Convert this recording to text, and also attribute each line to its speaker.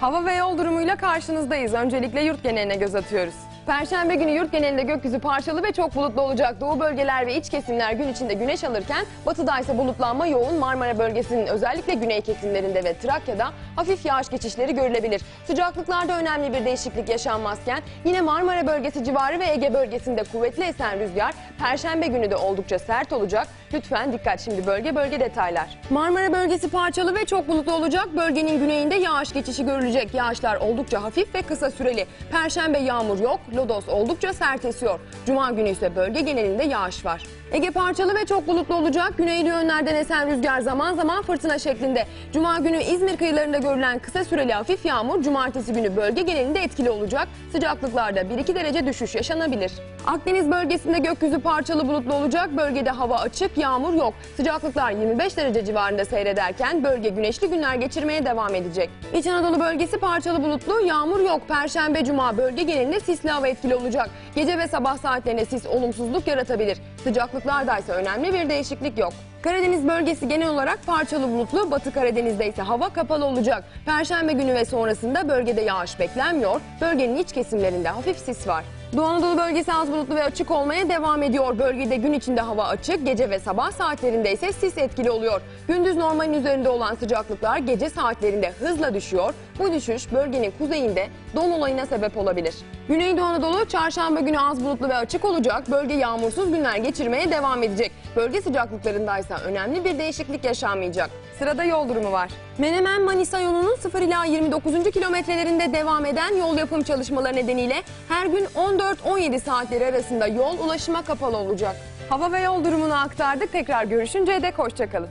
Speaker 1: Hava ve yol durumuyla karşınızdayız. Öncelikle yurt geneline göz atıyoruz. Perşembe günü yurt genelinde gökyüzü parçalı ve çok bulutlu olacak. Doğu bölgeler ve iç kesimler gün içinde güneş alırken batıda ise bulutlanma yoğun Marmara bölgesinin özellikle güney kesimlerinde ve Trakya'da hafif yağış geçişleri görülebilir. Sıcaklıklarda önemli bir değişiklik yaşanmazken yine Marmara bölgesi civarı ve Ege bölgesinde kuvvetli esen rüzgar Perşembe günü de oldukça sert olacak. Lütfen dikkat şimdi bölge bölge detaylar. Marmara bölgesi parçalı ve çok bulutlu olacak. Bölgenin güneyinde yağış geçişi görülecek. Yağışlar oldukça hafif ve kısa süreli. Perşembe yağmur yok. Lodos oldukça sert esiyor. Cuma günü ise bölge genelinde yağış var. Ege parçalı ve çok bulutlu olacak. Güneyli yönlerden esen rüzgar zaman zaman fırtına şeklinde. Cuma günü İzmir kıyılarında görülen kısa süreli hafif yağmur cumartesi günü bölge genelinde etkili olacak. Sıcaklıklarda 1-2 derece düşüş yaşanabilir. Akdeniz bölgesinde gökyüzü parçalı bulutlu olacak. Bölgede hava açık, yağmur yok. Sıcaklıklar 25 derece civarında seyrederken bölge güneşli günler geçirmeye devam edecek. İç Anadolu bölgesi parçalı bulutlu, yağmur yok. Perşembe, cuma bölge genelinde sisli hava etkili olacak. Gece ve sabah saatlerinde sis olumsuzluk yaratabilir. Sıcaklıklarda ise önemli bir değişiklik yok. Karadeniz bölgesi genel olarak parçalı bulutlu, Batı Karadeniz'de ise hava kapalı olacak. Perşembe günü ve sonrasında bölgede yağış beklenmiyor. Bölgenin iç kesimlerinde hafif sis var. Doğu Anadolu bölgesi az bulutlu ve açık olmaya devam ediyor. Bölgede gün içinde hava açık, gece ve sabah saatlerinde ise sis etkili oluyor. Gündüz normalin üzerinde olan sıcaklıklar gece saatlerinde hızla düşüyor. Bu düşüş bölgenin kuzeyinde don olayına sebep olabilir. Güneydoğu Anadolu çarşamba günü az bulutlu ve açık olacak. Bölge yağmursuz günler geçirmeye devam edecek. Bölge sıcaklıklarında ise önemli bir değişiklik yaşanmayacak. Sırada yol durumu var. Menemen Manisa yolunun 0 ila 29. kilometrelerinde devam eden yol yapım çalışmaları nedeniyle her gün 14-17 saatleri arasında yol ulaşıma kapalı olacak. Hava ve yol durumunu aktardık. Tekrar görüşünceye dek hoşçakalın.